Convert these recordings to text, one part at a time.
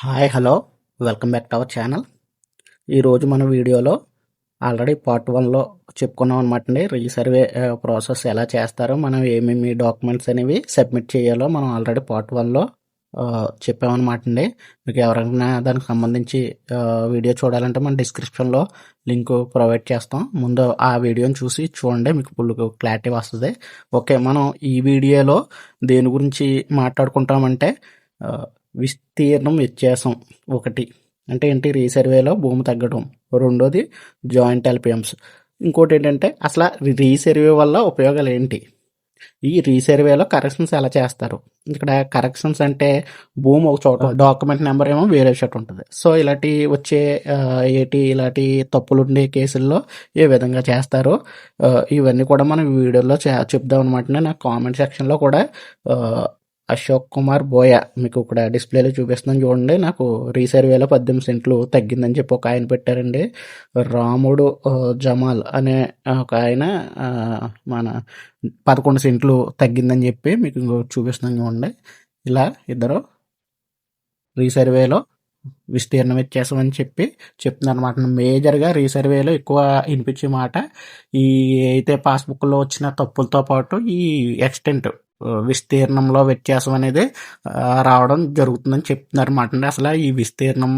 Hi hello. Welcome back to our channel. ఈరోజు మన వీడియోలో ఆల్రెడీ పార్ట్ వన్లో చెప్పుకున్నాం అనమాట అండి. రీసర్వే ప్రాసెస్ ఎలా చేస్తారో మనం ఏమేమి డాక్యుమెంట్స్ అనేవి సబ్మిట్ చేయాలో మనం ఆల్రెడీ పార్ట్ వన్లో చెప్పామన్నమాట అండి. మీకు ఎవరైనా దానికి సంబంధించి వీడియో చూడాలంటే మన డిస్క్రిప్షన్లో లింక్ ప్రొవైడ్ చేస్తాం. ముందు ఆ వీడియోని చూసి చూడండి మీకు ఫుల్ క్లారిటీ వస్తుంది. ఓకే మనం ఈ వీడియోలో దేని గురించి మాట్లాడుకుంటామంటే విస్తీర్ణం వ్యత్యాసం ఒకటి. అంటే ఏంటి? రీసర్వేలో భూమి తగ్గడం రెండోది జాయింట్ ఎల్పిఎమ్స్ ఇంకోటి ఏంటంటే అసలు రీసర్వే వల్ల ఉపయోగాలు ఏంటి? ఈ రీసర్వేలో కరెక్షన్స్ ఎలా చేస్తారు? ఇక్కడ కరెక్షన్స్ అంటే భూమి ఒక చోట డాక్యుమెంట్ నెంబర్ ఏమో వేరే చోట ఉంటుంది. సో ఇలాంటి వచ్చే ఏటి ఇలాంటి తప్పులు ఉండే కేసుల్లో ఏ విధంగా చేస్తారో? ఇవన్నీ కూడా మనం వీడియోలో చే- చెప్దాం అనమాట నా కామెంట్ సెక్షన్లో కూడా అశోక్ కుమార్ బోయ మీకు ఇక్కడ డిస్ప్లేలో చూపిస్తున్నాను చూడండి. నాకు రీసర్వేలో పద్దెనిమిది సెంట్లు తగ్గిందని చెప్పి ఒక ఆయన పెట్టారండి. రాముడు జమాల్ అనే ఒక ఆయన మన పదకొండు సెంట్లు తగ్గిందని చెప్పి మీకు ఇంకో చూపిస్తున్నాను చూడండి. ఇలా ఇద్దరు రీసర్వేలో విస్తీర్ణం వ్యత్యాసం చెప్పి చెప్తున్నారు అనమాట మేజర్గా రీసర్వేలో ఎక్కువ వినిపించే మాట ఈ అయితే పాస్బుక్లో వచ్చిన తప్పులతో పాటు ఈ ఎక్స్టెంట్ విస్తీర్ణంలో వ్యత్యాసం అనేది రావడం జరుగుతుందని చెప్తున్నారు అనమాట అసలు ఈ విస్తీర్ణం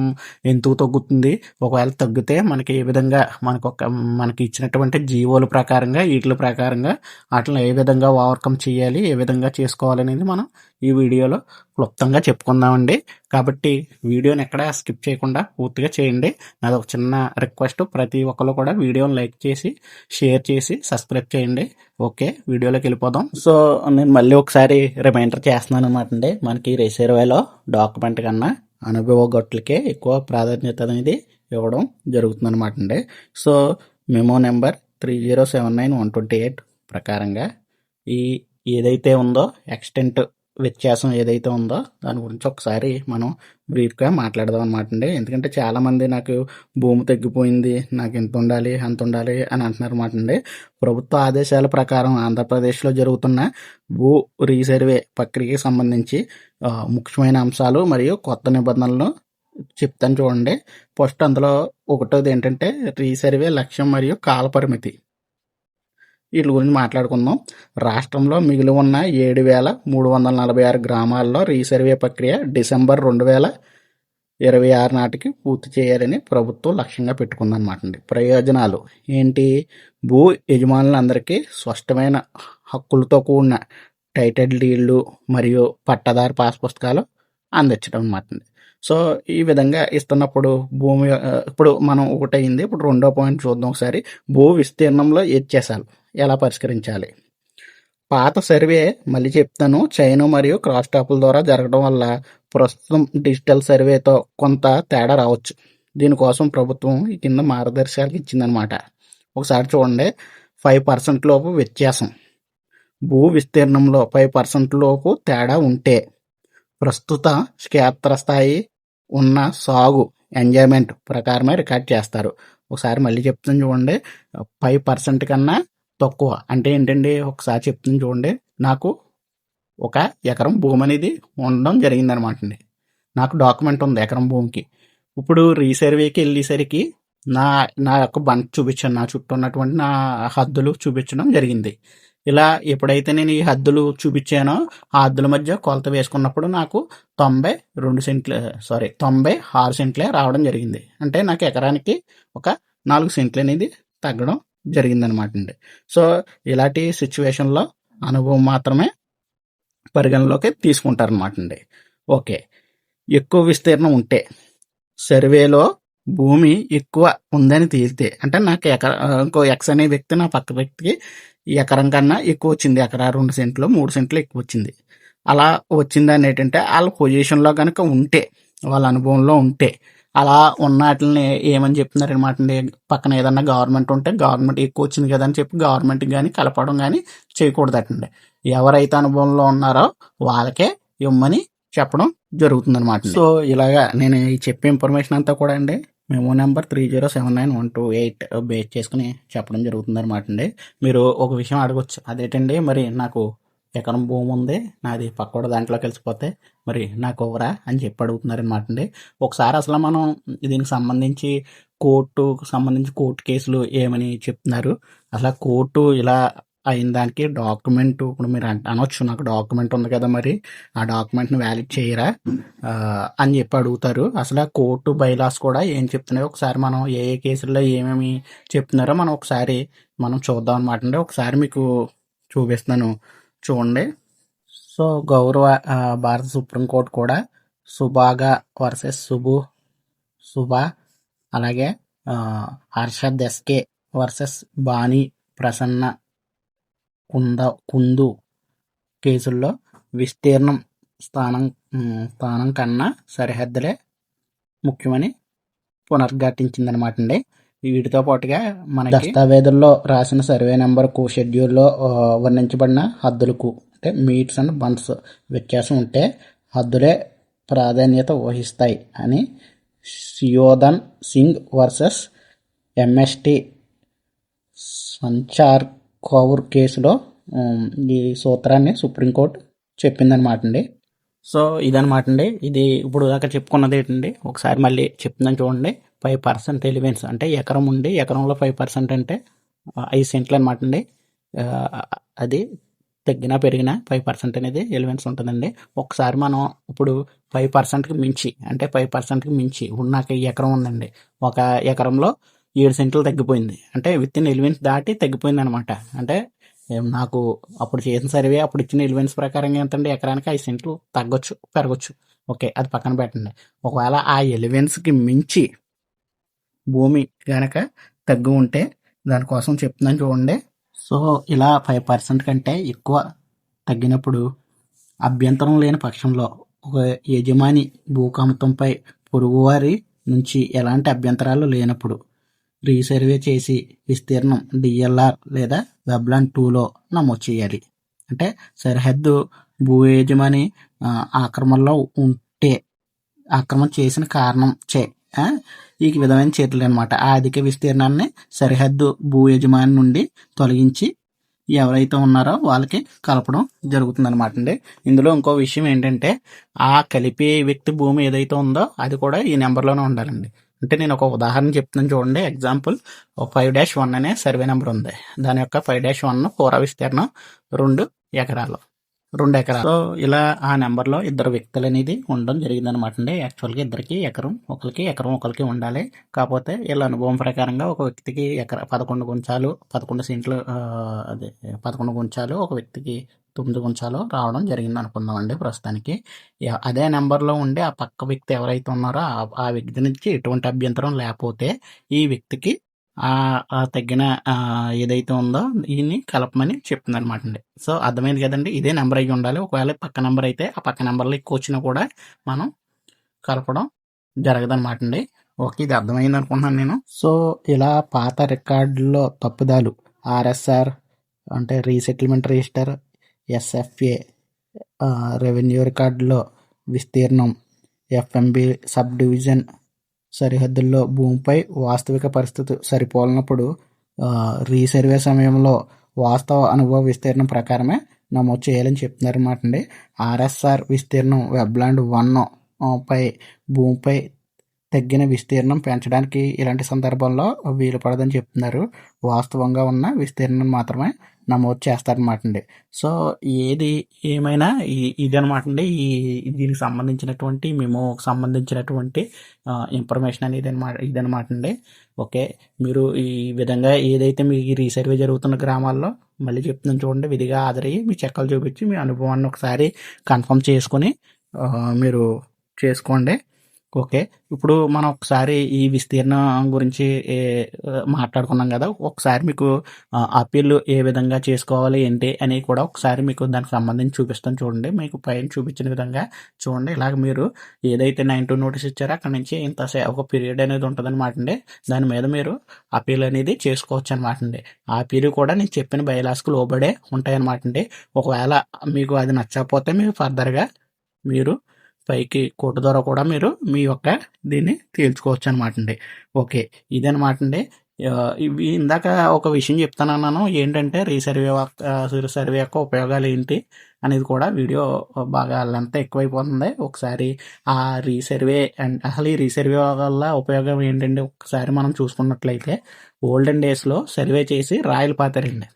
ఎందుకు తగ్గుతుంది? ఒకవేళ తగ్గితే మనకి ఏ విధంగా మనకు ఒక మనకి ఇచ్చినటువంటి జీవోల ప్రకారంగా వీటి ప్రకారంగా వాటిని ఏ విధంగా ఓవర్కమ్ చేయాలి ఏ విధంగా చేసుకోవాలనేది మనం ఈ వీడియోలో క్లుప్తంగా చెప్పుకుందామండి. కాబట్టి వీడియోని ఎక్కడ స్కిప్ చేయకుండా పూర్తిగా చేయండి. నాది ఒక చిన్న రిక్వెస్ట్. ప్రతి ఒక్కరు కూడా వీడియోని లైక్ చేసి షేర్ చేసి సబ్స్క్రైబ్ చేయండి. ఓకే వీడియోలోకి వెళ్ళిపోదాం. సో నేను మళ్ళీ ఒకసారి రిమైండర్ చేస్తున్నాను అనమాట అండి మనకి రిసర్వేలో డాక్యుమెంట్ కన్నా అనుభవ గొట్టులకే ఎక్కువ ప్రాధాన్యత అనేది ఇవ్వడం జరుగుతుంది అనమాట అండి so memo number three zero seven nine one twenty eight ప్రకారంగా ఈ ఏదైతే ఉందో ఎక్స్టెంట్ వ్యత్యాసం ఏదైతే ఉందో దాని గురించి ఒకసారి మనం బ్రీఫ్గా మాట్లాడదాం అనమాట అండి. ఎందుకంటే చాలామంది నాకు భూమి తగ్గిపోయింది నాకు ఎంత ఉండాలి అంత ఉండాలి అని అంటున్నారు అనమాట అండి. ప్రభుత్వ ఆదేశాల ప్రకారం ఆంధ్రప్రదేశ్లో జరుగుతున్న భూ రీసర్వే ప్రక్రియకి సంబంధించి ముఖ్యమైన అంశాలు మరియు కొత్త నిబంధనలను చెప్తాను చూడండి. ఫస్ట్ అందులో ఒకటోది ఏంటంటే రీసర్వే లక్ష్యం మరియు కాలపరిమితి. వీటి గురించి మాట్లాడుకుందాం. రాష్ట్రంలో మిగిలి ఉన్న ఏడు వేల మూడు వందల నలభై ఆరు గ్రామాల్లో రీసర్వే ప్రక్రియ డిసెంబర్ రెండు వేల ఇరవై ఆరు నాటికి పూర్తి చేయాలని ప్రభుత్వం లక్ష్యంగా పెట్టుకుందన్నమాట అండి. ప్రయోజనాలు ఏంటి? భూ యజమానులందరికీ స్పష్టమైన హక్కులతో కూడిన టైటిల్ డీళ్ళు మరియు పట్టదారు పాస్ పుస్తకాలు అందించడం అన్నమాట అండి. సో ఈ విధంగా ఇస్తున్నప్పుడు భూమి ఇప్పుడు మనం ఒకటైంది ఇప్పుడు రెండో పాయింట్ చూద్దాం ఒకసారి. భూ విస్తీర్ణంలో వ్యత్యాసాలు ఎలా పరిష్కరించాలి? పాత సర్వే మళ్ళీ చెప్తాను. చైన్ మరియు క్రాస్ టాపుల ద్వారా జరగడం వల్ల ప్రస్తుతం డిజిటల్ సర్వేతో కొంత తేడా రావచ్చు. దీనికోసం ప్రభుత్వం ఈ కింద మార్గదర్శకాలు ఇచ్చిందనమాట ఒకసారి చూడండి. ఫైవ్ పర్సెంట్ లోపు వ్యత్యాసం. భూ విస్తీర్ణంలో ఫైవ్ పర్సెంట్ లోపు తేడా ఉంటే ప్రస్తుత క్షేత్రస్థాయి ఉన్న సాగు ఎంజాయ్మెంట్ ప్రకారమే రికార్డ్ చేస్తారు. ఒకసారి మళ్ళీ చెప్తాను చూడండి. ఫైవ్ పర్సెంట్ కన్నా తక్కువ. అంటే ఏంటండి? ఒకసారి చెప్తుంది చూడండి. నాకు ఒక ఎకరం భూమి అనేది ఉండడం జరిగిందనమాట అండి. నాకు డాక్యుమెంట్ ఉంది ఎకరం భూమికి. ఇప్పుడు రీసర్వేకి వెళ్ళేసరికి నా నా యొక్క బండ్ చూపించాను. నా చుట్టూ ఉన్నటువంటి నా హద్దులు చూపించడం జరిగింది. ఇలా ఎప్పుడైతే నేను ఈ హద్దులు చూపించానో ఆ హద్దుల మధ్య కొలత వేసుకున్నప్పుడు నాకు తొంభై రెండు సెంట్లు సారీ తొంభై ఆరు సెంట్లే రావడం జరిగింది. అంటే నాకు ఎకరానికి ఒక నాలుగు సెంట్లు అనేది తగ్గడం జరిగిందనమాట అండి. సో ఇలాంటి సిచ్యువేషన్లో అనుభవం మాత్రమే పరిగణలోకి తీసుకుంటారనమాట అండి. ఓకే. ఎక్కువ విస్తీర్ణం ఉంటే సర్వేలో భూమి ఎక్కువ ఉందని తేలితే అంటే నాకు ఎకర ఇంకో ఎక్స్ అనే వ్యక్తి నా పక్క వ్యక్తికి ఎకరం కన్నా ఎక్కువ వచ్చింది. ఎకరా రెండు సెంట్లు మూడు సెంట్లు ఎక్కువ వచ్చింది. అలా వచ్చింది అనేటంటే వాళ్ళ పొజిషన్లో కనుక ఉంటే వాళ్ళ అనుభవంలో ఉంటే అలా ఉన్న వాటిని ఏమని చెప్తున్నారు అనమాట అండి? పక్కన ఏదన్నా గవర్నమెంట్ ఉంటే గవర్నమెంట్ ఎక్కువ వచ్చింది కదా అని చెప్పి గవర్నమెంట్కి కానీ కలపడం కానీ చేయకూడదటండి. ఎవరైతే అనుభవంలో ఉన్నారో వాళ్ళకే ఇవ్వమని చెప్పడం జరుగుతుంది అనమాట సో ఇలాగా నేను ఈ చెప్పే ఇన్ఫర్మేషన్ అంతా కూడా అండి మేము number three zero seven nine one two eight base చేసుకుని చెప్పడం జరుగుతుంది అనమాట అండి. మీరు ఒక విషయం అడగొచ్చు. అదేంటండి మరి నాకు ఎకరం భూమి ఉంది. నాది పక్కోడ దాంట్లోకి వెళ్ళిపోతే మరి నాకు ఎవరా అని చెప్పి అడుగుతున్నారు అనమాట అండి. ఒకసారి అసలు మనం దీనికి సంబంధించి కోర్టుకు సంబంధించి కోర్టు కేసులు ఏమని చెప్తున్నారు? అసలు కోర్టు ఇలా అయిన దానికి డాక్యుమెంట్ ఇప్పుడు మీరు అనొచ్చు. నాకు డాక్యుమెంట్ ఉంది కదా మరి. ఆ డాక్యుమెంట్ని వ్యాలిడ్ చేయరా? అని చెప్పి అడుగుతారు. అసలు ఆ కోర్టు బైలాస్ కూడా ఏం చెప్తున్నాయో ఒకసారి మనం ఏ ఏ కేసుల్లో ఏమేమి చెప్తున్నారో మనం ఒకసారి మనం చూద్దాం అనమాట అండి. ఒకసారి మీకు చూపిస్తున్నాను చూడండి. సో గౌరవ భారత సుప్రీంకోర్టు కూడా సుబాగా వర్సెస్ సుబు సుబా అలాగే హర్షద్ ఎస్కే వర్సెస్ బాణి ప్రసన్న కుంద కుందు కేసుల్లో విస్తీర్ణం స్థానం స్థానం కన్నా సరిహద్దులే ముఖ్యమని పునర్ఘటించిందనమాట అండి వీటితో పాటుగా మన దస్తావేజుల్లో రాసిన సర్వే నెంబర్కు షెడ్యూల్లో వర్ణించబడిన హద్దులకు అంటే మీట్స్ అండ్ బండ్స్ వ్యత్యాసం ఉంటే హద్దులే ప్రాధాన్యత వహిస్తాయి అని సియోధన్ సింగ్ వర్సెస్ ఎంఎస్టి సంచార్ కౌర్ కేసులో ఈ సూత్రాన్ని సుప్రీంకోర్టు చెప్పిందనమాట అండి. సో ఇదనమాట అండి. ఇది ఇప్పుడు దాకా చెప్పుకున్నది ఏంటండి? ఒకసారి మళ్ళీ చెప్తుందని చూడండి. ఫైవ్ పర్సెంట్ ఎలివెన్స్ అంటే ఎకరం ఉండి ఎకరంలో ఫైవ్ పర్సెంట్ అంటే ఐదు సెంట్లు అనమాట అండి. అది తగ్గినా పెరిగినా ఫైవ్ పర్సెంట్ అనేది ఎలివెన్స్ ఉంటుందండి. ఒకసారి మనం ఇప్పుడు ఫైవ్ పర్సెంట్కి మించి అంటే ఫైవ్ పర్సెంట్కి మించి నాకు ఈ ఎకరం ఉందండి. ఒక ఎకరంలో ఏడు సెంట్లు తగ్గిపోయింది. అంటే విత్ ఇన్ ఎలివెన్స్ దాటి తగ్గిపోయింది అనమాట అంటే నాకు అప్పుడు చేసిన సర్వే అప్పుడు ఇచ్చిన ఎలివెన్స్ ప్రకారంగా ఎంతండి? ఎకరానికి ఐదు సెంట్లు తగ్గొచ్చు పెరగచ్చు. ఓకే అది పక్కన పెట్టండి. ఒకవేళ ఆ ఎలివెన్స్కి మించి భూమి కనుక తగ్గు ఉంటే దానికోసం చెప్తున్నాను చూడండి. సో ఇలా ఫైవ్ పర్సెంట్ కంటే ఎక్కువ తగ్గినప్పుడు అభ్యంతరం లేని పక్షంలో ఒక యజమాని భూకంపంపై పొరుగువారి నుంచి ఎలాంటి అభ్యంతరాలు లేనప్పుడు రీసర్వే చేసి విస్తీర్ణం డిఎల్ఆర్ లేదా వెబ్లాన్ టూలో నమోదు చేయాలి. అంటే సరిహద్దు భూ యజమాని ఆక్రమణలో ఉంటే ఆక్రమణ చేసిన కారణం చే ఈ విధమైన చర్యలు అనమాట ఆ అధిక విస్తీర్ణాన్ని సరిహద్దు భూ యజమాని నుండి తొలగించి ఎవరైతే ఉన్నారో వాళ్ళకి కలపడం జరుగుతుంది అనమాట అండి. ఇందులో ఇంకో విషయం ఏంటంటే ఆ కలిపే వ్యక్తి భూమి ఏదైతే ఉందో అది కూడా ఈ నెంబర్లోనే ఉండాలండి. అంటే నేను ఒక ఉదాహరణ చెప్తున్నాను చూడండి. ఎగ్జాంపుల్ ఫైవ్ డాష్ వన్ అనే సర్వే నెంబర్ ఉంది. దాని యొక్క ఫైవ్ డాష్ వన్ పూర విస్తీర్ణం రెండు ఎకరాలు. రెండు ఎకరాలు సో ఇలా ఆ నెంబర్లో ఇద్దరు వ్యక్తులు అనేది ఉండడం జరిగింది అనమాట అండి. యాక్చువల్గా ఇద్దరికి ఎకరం ఒకరికి ఎకరం ఒకరికి ఉండాలి. కాకపోతే వీళ్ళ అనుభవం ప్రకారంగా ఒక వ్యక్తికి ఎకర పదకొండు గుంచాలు పదకొండు సెంట్లు అదే పదకొండు గుంచాలు ఒక వ్యక్తికి తొమ్మిది గుంచాలు రావడం జరిగింది అనుకుందామండి ప్రస్తుతానికి అదే నెంబర్లో ఉండి ఆ పక్క వ్యక్తి ఎవరైతే ఉన్నారో ఆ వ్యక్తి నుంచి ఎటువంటి అభ్యంతరం లేకపోతే ఈ వ్యక్తికి ఆ తగ్గిన ఏదైతే ఉందో దీన్ని కలపమని చెప్తుంది అనమాట అండి. సో అర్థమైంది కదండి? ఇదే నెంబర్ అయి ఉండాలి. ఒకవేళ పక్క నెంబర్ అయితే ఆ పక్క నెంబర్లో ఎక్కువ వచ్చినా కూడా మనం కలపడం జరగదనమాట అండి. ఓకే ఇది అర్థమైంది అనుకుంటున్నాను నేను. సో ఇలా పాత రికార్డుల్లో తప్పుదాలు ఆర్ఎస్ఆర్ అంటే రీసెటిల్మెంట్ రిజిస్టర్ ఎస్ఎఫ్ఏ రెవెన్యూ రికార్డులో విస్తీర్ణం ఎఫ్ఎంబి సబ్ డివిజన్ సరిహద్దుల్లో భూమిపై వాస్తవిక పరిస్థితి సరిపోలినప్పుడు రీసర్వే సమయంలో వాస్తవ అనుభవ విస్తీర్ణం ప్రకారమే నమోదు చేయాలని చెప్తున్నారు అన్నమాట అండి. ఆర్ఎస్ఆర్ విస్తీర్ణం వెబ్లాండ్ వన్ పై భూమిపై తగ్గిన విస్తీర్ణం పెంచడానికి ఇలాంటి సందర్భంలో వీలు పడదని చెప్తున్నారు. వాస్తవంగా ఉన్న విస్తీర్ణం మాత్రమే నమోదు చేస్తారనమాట అండి. సో ఏది ఏమైనా ఇది ఇదనమాట అండి. ఈ దీనికి సంబంధించినటువంటి మేము సంబంధించినటువంటి ఇన్ఫర్మేషన్ అనేది అనమాట ఇదనమాట అండి. ఓకే మీరు ఈ విధంగా ఏదైతే మీ రీసర్వే జరుగుతున్న గ్రామాల్లో మళ్ళీ చెప్తున్నాను చూడండి విధిగా హాజరయ్యి మీ చెక్కలు చూపించి మీ అనుభవాన్ని ఒకసారి కన్ఫర్మ్ చేసుకొని మీరు చేసుకోండి. ఓకే. ఇప్పుడు మనం ఒకసారి ఈ విస్తీర్ణం గురించి మాట్లాడుకున్నాం కదా ఒకసారి మీకు ఆ, అప్పీల్ ఏ విధంగా చేసుకోవాలి ఏంటి అని కూడా ఒకసారి మీకు దానికి సంబంధించి చూపిస్తాను చూడండి. మీకు పైన చూపించిన విధంగా చూడండి. ఇలాగ మీరు ఏదైతే నైన్ టూ నోటీస్ ఇచ్చారో అక్కడ నుంచి ఇంత ఒక పీరియడ్ అనేది ఉంటుందన్నమాట అండి. దాని మీద మీరు అప్పీల్ అనేది చేసుకోవచ్చు అనమాట అండి. ఆ అప్పీల్ కూడా నేను చెప్పిన బయలాస్కు లోబడే ఉంటాయన్నమాట అండి. ఒకవేళ మీకు అది నచ్చకపోతే మీరు ఫర్దర్గా మీరు పైకి కోట ద్వారా కూడా మీరు మీ యొక్క దీన్ని తేల్చుకోవచ్చు అనమాట అండి ఓకే ఇదనమాట అండి ఇవి ఇందాక ఒక విషయం చెప్తానన్నాను. ఏంటంటే రీసర్వే సర్వే యొక్క ఉపయోగాలు ఏంటి అనేది కూడా వీడియో బాగా లెంత్ ఎక్కువైపోతుంది. ఒకసారి ఆ రీసర్వే అండ్ అసలు ఈ రీసర్వే వల్ల ఉపయోగం ఏంటంటే ఒకసారి మనం చూసుకున్నట్లయితే ఓల్డెన్ డేస్‌లో సర్వే చేసి రాయలు పాతారండి.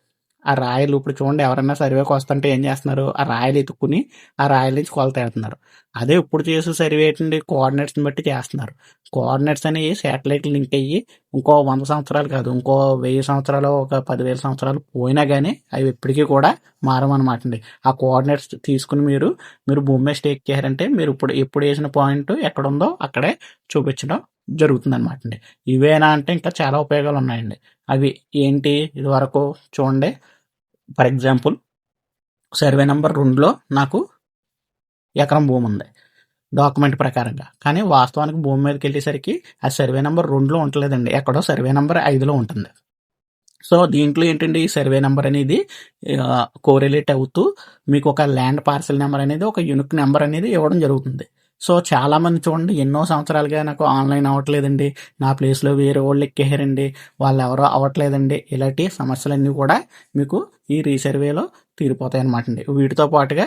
ఆ రాయలు ఇప్పుడు చూడండి ఎవరైనా సర్వేకి వస్తుంటే ఏం చేస్తున్నారు? ఆ రాయలు ఎత్తుక్కుని ఆ రాయల నుంచి కొలత ఎడుతున్నారు. అదే ఇప్పుడు చేసే సర్వే ఏంటండి కోఆర్డినేట్స్‌ని బట్టి చేస్తున్నారు. కోఆర్డినేట్స్ అనేవి శాటిలైట్ లింక్ అయ్యి ఇంకో వంద సంవత్సరాలు కాదు. ఇంకో వెయ్యి సంవత్సరాలు, ఒక పదివేల సంవత్సరాలు పోయినా కానీ అవి ఎప్పటికీ కూడా మారవనమాటండి. ఆ కోఆర్డినేట్స్ తీసుకుని మీరు, మీరు భూమి మీద స్టేక్ చేయారంటే మీరు ఇప్పుడు ఎప్పుడు వేసిన పాయింట్ ఎక్కడుందో అక్కడే చూపించడం జరుగుతుందనమాటండి. ఇవేనా అంటే ఇంకా చాలా ఉపయోగాలు ఉన్నాయండి. అవి ఏంటి? ఇదివరకు చూడండి ఫర్ ఎగ్జాంపుల్ సర్వే నెంబర్ రెండులో నాకు ఎకరం భూమి ఉంది. డాక్యుమెంట్ ప్రకారంగా. కానీ వాస్తవానికి భూమి మీదకెళ్ళేసరికి ఆ సర్వే నెంబర్ రెండులో ఉండలేదండి ఎక్కడో సర్వే నెంబర్ ఐదులో ఉంటుంది. సో, దీంట్లో ఏంటండి ఈ సర్వే నెంబర్ అనేది కోరిలేట్ అవుతూ మీకు ఒక ల్యాండ్ పార్సల్ నెంబర్ అనేది ఒక యూనిక్ నెంబర్ అనేది ఇవ్వడం జరుగుతుంది. సో, చాలామంది చూడండి ఎన్నో సంవత్సరాలుగా నాకు ఆన్‌లైన్ అవ్వట్లేదండి. నా ప్లేస్‌లో వేరే వాళ్ళు ఎక్కేహారండి వాళ్ళు ఎవరో అవ్వట్లేదండి. ఇలాంటి సమస్యలన్నీ కూడా మీకు ఈ రీసర్వేలో తీరిపోతాయి అనమాట అండి వీటితో పాటుగా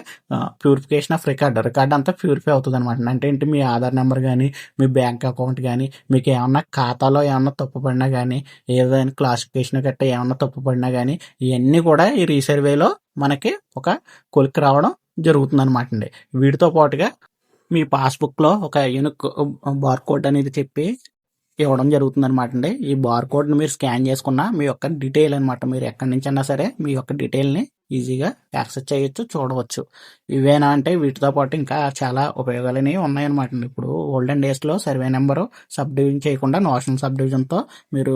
ప్యూరిఫికేషన్ ఆఫ్ రికార్డ్. రికార్డ్ అంతా ప్యూరిఫై అవుతదనమాటండి. అంటే ఏంటి మీ ఆధార్ నెంబర్ కానీ మీ బ్యాంక్ అకౌంట్ గానీ, మీకేమన్నా ఖాతాలో ఏమన్నా తప్పు పడినా కానీ ఏదైనా క్లాసిఫికేషన్ గట్ట ఏమన్నా తప్పు పడినా కానీ ఇవన్నీ కూడా ఈ రీసర్వేలో మనకి ఒక కొలిక్ రావడం జరుగుతుందనమాటండి. వీటితో పాటుగా మీ పాస్‌బుక్‌లో ఒక యూనిక్ బార్‌కోడ్ అనేది చెప్పి ఇవ్వడం జరుగుతుంది అనమాటండి ఈ బార్‌కోడ్‌ని మీరు స్కాన్ చేసుకున్న మీ యొక్క డీటెయిల్ అనమాట. మీరు ఎక్కడి అయినా సరే మీ యొక్క డీటెయిల్‌ని ఈజీగా యాక్సెస్ చేయొచ్చు, చూడవచ్చు. ఇవేనా అంటే వీటితో పాటు ఇంకా చాలా ఉపయోగాలు అనేవి ఉన్నాయన్నమాట ఇప్పుడు ఓల్డెన్ డేస్‌లో సర్వే నెంబరు సబ్ డివిజన్ చేయకుండా నోషనల్ సబ్ డివిజన్‌తో మీరు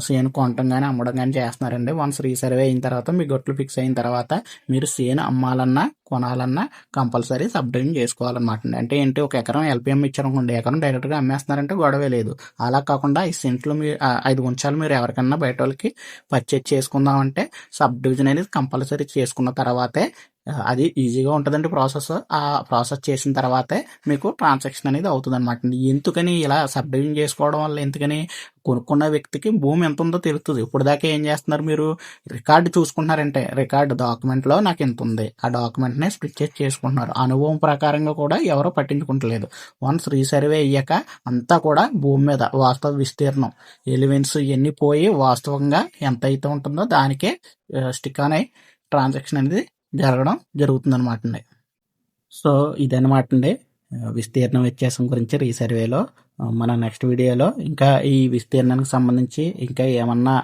సేను కొనటం కానీ అమ్మడం కానీ చేస్తున్నారండి. వన్స్ రీసర్వే అయిన తర్వాత మీ గొట్లు ఫిక్స్ అయిన తర్వాత మీరు సేను అమ్మాలన్నా, కొనాలన్నా కంపల్సరీ సబ్ చేసుకోవాలన్నమాట చేసుకోవాలనమాటండి. అంటే ఏంటి ఒక ఎకరం ఎల్‌పిఎం ఇచ్చారనుకోండి. ఎకరం డైరెక్ట్‌గా అమ్మేస్తున్నారంటే గొడవే లేదు. అలా కాకుండా ఈ సెంట్లు మీ ఐదు ఉంచాలు మీరు ఎవరికన్నా బయట వాళ్ళకి పర్చేజ్ చేసుకుందామంటే సబ్ డివిజన్ అనేది కంపల్సరీ చేసుకున్న తర్వాతే అది ఈజీగా ఉంటుందండి ప్రాసెస్. ఆ ప్రాసెస్ చేసిన తర్వాతే మీకు ట్రాన్సాక్షన్ అనేది అవుతదనమాటండి. ఎందుకని ఇలా సబ్డివిజన్ చేసుకోవడం వల్ల ఎందుకని కొనుక్కున్న వ్యక్తికి భూమి ఎంత ఉందో తెలుస్తుంది ఇప్పుడు ఇప్పటిదాకా ఏం చేస్తున్నారు మీరు? రికార్డు చూసుకుంటున్నారంటే రికార్డ్ డాక్యుమెంట్‌లో నాకు ఇంతుంది. ఆ డాక్యుమెంట్‌ని స్ప్లిట్ చేసి చేసుకుంటున్నారు. అనుభవం ప్రకారంగా కూడా ఎవరు పట్టించుకుంటలేదు. వన్స్ రీసర్వే అయ్యాక అంతా కూడా భూమి మీద వాస్తవ విస్తీర్ణం, ఎలివెన్స్ ఇవన్నీ పోయి వాస్తవంగా ఎంతైతే ఉంటుందో దానికే స్టిక్ ఆన్ అయ్యి ట్రాన్సాక్షన్ అనేది జరగడం జరుగుతుందనమాటండి. సో, ఇదనమాటండి. అండి విస్తీర్ణ వ్యత్యాసం గురించి రీసర్వేలో మన నెక్స్ట్ వీడియోలో ఇంకా ఈ విస్తీర్ణానికి సంబంధించి ఇంకా ఏమన్నా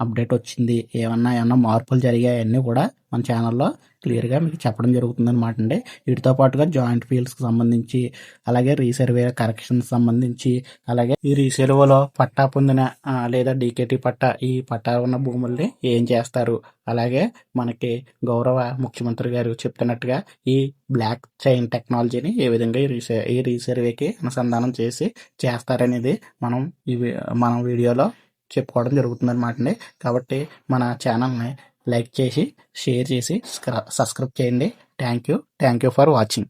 అప్డేట్ వచ్చింది, ఏమన్నా ఏమన్నా మార్పులు జరిగాయి కూడా మన ఛానల్‌లో క్లియర్‌గా మీకు చెప్పడం జరుగుతుందనమాటండి. వీటితో పాటుగా జాయింట్ ఫీల్డ్స్‌కి సంబంధించి, అలాగే రీసర్వే కరెక్షన్ సంబంధించి, అలాగే ఈ రీసర్వేలో పట్టా పొందిన లేదా డీకేటీ పట్టా ఈ పట్టా ఉన్న భూముల్ని ఏం చేస్తారు? అలాగే మనకి గౌరవ ముఖ్యమంత్రి గారు చెప్తున్నట్టుగా ఈ బ్లాక్ చైన్ టెక్నాలజీని ఏ విధంగా ఈ ఈ రీసర్వేకి అనుసంధానం చేసి చేస్తారనేది మనం ఈ మనం వీడియోలో చెప్పుకోవడం జరుగుతుందనమాటండి. కాబట్టి మన ఛానల్‌ని లైక్ చేసి, షేర్ చేసి, సబ్స్క్రైబ్ చేయండి. Thank you. Thank you for watching.